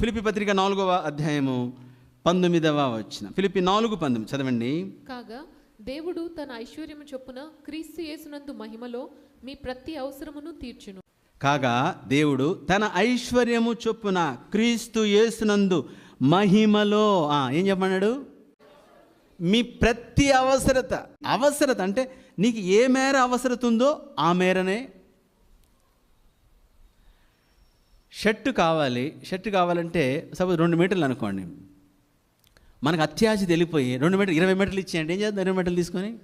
ఫిలిపి పత్రిక నాలుగవ అధ్యాయము పంతొమ్మిదవ వచ్చిన ఫిలిపి నాలుగు పంతొమ్మిది చదవండి. కాగా దేవుడు తన ఐశ్వర్యము చొప్పున క్రీస్తు యేసునందు మహిమలో మీ ప్రతి అవసరమును తీర్చును. కాగా దేవుడు తన ఐశ్వర్యము చొప్పున క్రీస్తు యేసునందు మహిమలో ఆ, ఏం చెప్పమన్నాడు? మీ ప్రతి అవసరత అవసరత అంటే నీకు ఏ మేర అవసరత ఉందో ఆ మేరనే షర్టు కావాలి షర్టు కావాలంటే సపోజ్ రెండు మీటర్లు అనుకోండి. మనకు అత్యాశ తెలిపోయి రెండు మీటర్లు ఇరవై మీటర్లు ఇచ్చేయండి. ఏం చేద్దాం? ఇరవై మీటర్లు తీసుకొని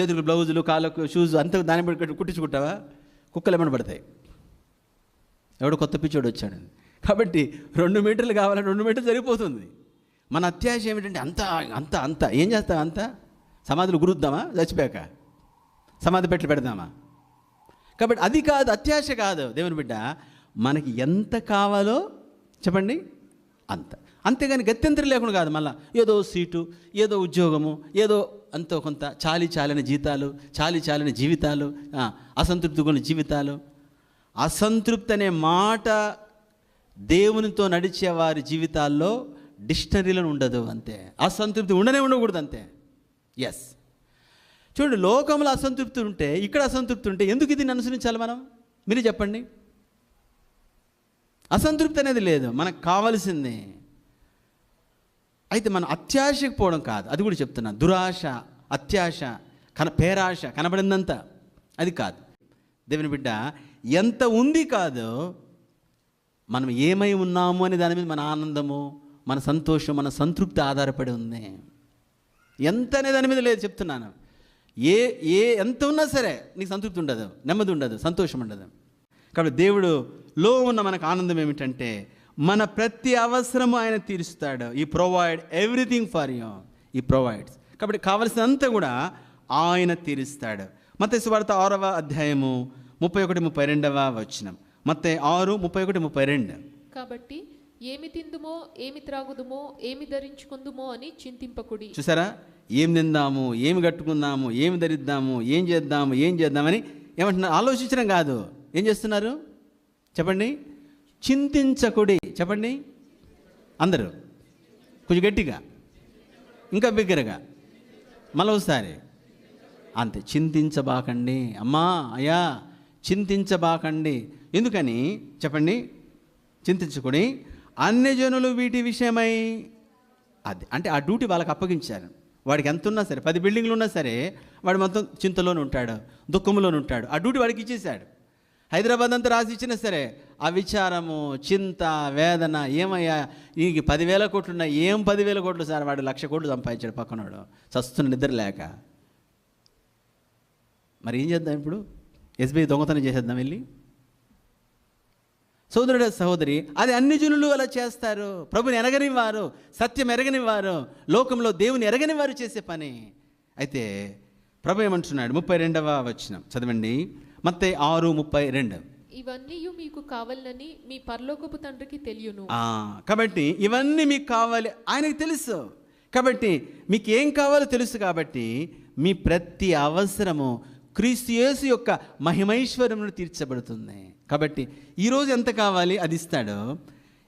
చేతులకు బ్లౌజులు కాళ్ళకు షూస్ అంత దాని మీద కుట్టించుకుంటావా? కుక్కలు ఏమైనా పడతాయి. ఎవడో కొత్త పిచ్చోడు వచ్చాడు. కాబట్టి రెండు మీటర్లు కావాలంటే రెండు మీటర్లు సరిపోతుంది. మన అత్యాశ ఏమిటంటే అంత అంత అంత. ఏం చేస్తాం అంత? సమాధులు గురుద్దామా? చచ్చిపోయాక. సమాధి పెట్టి పెడదామా? కాబట్టి అది కాదు అత్యాశ కాదు. దేవుని బిడ్డ మనకి ఎంత కావాలో చెప్పండి? అంత. అంతేగాని గత్యంతరం లేకుండా కాదు మళ్ళీ ఏదో సీటు ఏదో ఉద్యోగము ఏదో అంతో కొంత చాలి చాలిన జీతాలు చాలి చాలిన జీవితాలు అసంతృప్తిగా జీవితాలు. అసంతృప్తి అనే మాట దేవునితో నడిచే వారి జీవితాల్లో డిక్షనరీలో ఉండదు అంతే. అసంతృప్తి ఉండనే ఉండకూడదు అంతే. ఎస్ చూడండి లోకంలో అసంతృప్తి ఉంటే ఇక్కడ అసంతృప్తి ఉంటే ఎందుకు దీన్ని అనుసరించాలి మనం? మీరు చెప్పండి. అసంతృప్తి అనేది లేదు. మనకు కావలసింది అయితే మనం అత్యాశకు పోవడం కాదు. అది కూడా చెప్తున్నా. దురాశ అత్యాశ కన పేరాశ కనబడిందంత అది కాదు. దేవుని బిడ్డ ఎంత ఉంది కాదు మనం ఏమై ఉన్నాము అనే దాని మీద మన ఆనందము మన సంతోషం మన సంతృప్తి ఆధారపడి ఉంది. ఎంత అనే దాని మీద లేదు చెప్తున్నాను. ఏ ఏ ఎంత ఉన్నా సరే నీకు సంతృప్తి ఉండదు నెమ్మది ఉండదు సంతోషం ఉండదు. కాబట్టి దేవుడు లో ఉన్న మనకు ఆనందం ఏమిటంటే మన ప్రతి అవసరము ఆయన తీరుస్తాడు. ఈ ప్రొవైడ్ ఎవ్రీథింగ్ ఫర్ యూ ఈ ప్రొవైడ్స్ కాబట్టి కావలసినంత కూడా ఆయన తీరుస్తాడు. మత వార్త ఆరవ అధ్యాయము ముప్పై ఒకటి ముప్పై రెండవ వచనం. మత్తే ఆరు ముప్పై ఒకటి ముప్పై రెండు. కాబట్టి ఏమి తిందుమో ఏమి త్రాగుదుమో ఏమి ధరించుకుందుమో అని చింతింపకుడి. చూసారా? ఏం తిందాము ఏమి కట్టుకుందాము ఏమి ధరిద్దాము ఏం చేద్దాము ఏం చేద్దామని ఏమంటున్నారు? ఆలోచించడం కాదు. ఏం చేస్తున్నారు? చెప్పండి? చింతించకుడి. చెప్పండి? అందరూ. కొంచెం గట్టిగా. ఇంకా బిగ్గరగా. మళ్ళీ ఒకసారి. అంతే. చింతించబాకండి. అమ్మా అయ్యా చింతించబాకండి. ఎందుకని? చెప్పండి. చింతించుకుని అన్ని జనులు వీటి విషయమై. అది. అంటే ఆ డ్యూటీ వాళ్ళకి అప్పగించారు. వాడికి ఎంత ఉన్నా సరే పది బిల్డింగ్లు ఉన్నా సరే వాడు మొత్తం చింతలోనే ఉంటాడు దుఃఖంలోనే ఉంటాడు. ఆ డ్యూటీ వాడికి ఇచ్చేసాడు హైదరాబాద్ అంతా రాసి ఇచ్చినా సరే ఆ విచారము చింత వేదన ఏమయ్యా? నీకు పదివేల కోట్లు ఉన్నాయి ఏం పదివేల కోట్లు సార్? వాడు లక్ష కోట్లు సంపాదించాడు పక్కనోడు. చస్తున్న నిద్ర లేక. మరి ఏం చేద్దాం ఇప్పుడు? ఎస్బీఐ దొంగతనం చేసేద్దాం వెళ్ళి. సోదరుడు సహోదరి అది అన్ని జనులు అలా చేస్తారు. ప్రభుని ఎరగనివారు సత్యం ఎరగనివారు లోకంలో దేవుని ఎరగనివారు చేసే పని. అయితే ప్రభు ఏమంటున్నాడు? ముప్పై రెండవ వచ్చిన చదవండి. మత్తే ఆరు ముప్పై రెండు. ఇవన్నీ మీకు కావాలని మీ పరలోకపు తండ్రికి తెలియను. కాబట్టి ఇవన్నీ మీకు కావాలి ఆయనకు తెలుసు. కాబట్టి మీకు ఏం కావాలో తెలుసు కాబట్టి మీ ప్రతి అవసరము క్రీస్తు యేసు యొక్క మహిమైశ్వర్యమును తీర్చబడుతుంది. కాబట్టి ఈరోజు ఎంత కావాలి? అది ఇస్తాడు.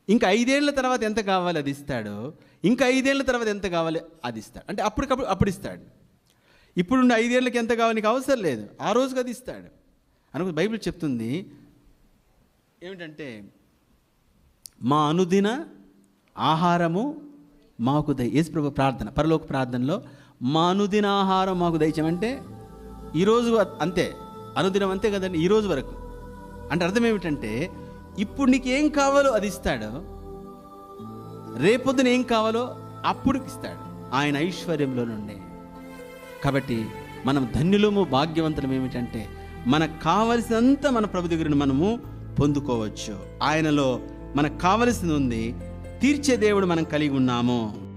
ఇంకా ఐదేళ్ళ తర్వాత ఎంత కావాలి? అది ఇస్తాడు. ఇంకా ఐదేళ్ళ తర్వాత ఎంత కావాలి? అది ఇస్తాడు. అంటే అప్పటికప్పుడు అప్పుడు ఇస్తాడు. ఇప్పుడున్న ఐదేళ్ళకి ఎంత కావాలి? నీకు అవసరం లేదు. ఆ రోజుకి అది ఇస్తాడు. అనుకో బైబిల్ చెప్తుంది ఏమిటంటే మా అనుదిన ఆహారము మాకు దయ యేసు ప్రభు ప్రార్థన పరలోక ప్రార్థనలో మా అనుదిన ఆహారం మాకు దయచమంటే ఈరోజు అంతే అనుదినం అంతే కదండి ఈరోజు వరకు. అంటే అర్థం ఏమిటంటే ఇప్పుడు నీకు ఏం కావాలో అది ఇస్తాడు రేపొద్దున ఏం కావాలో అప్పుడు ఇస్తాడు. ఆయన ఐశ్వర్యంలో నుండి. కాబట్టి మనం ధన్యులము భాగ్యవంతులం ఏమిటంటే మనకు కావలసినంత మన ప్రభు దగ్గర మనము పొందుకోవచ్చు. ఆయనలో మనకు కావలసింది ఉంది. తీర్చే దేవుడు మనం కలిగి ఉన్నాము.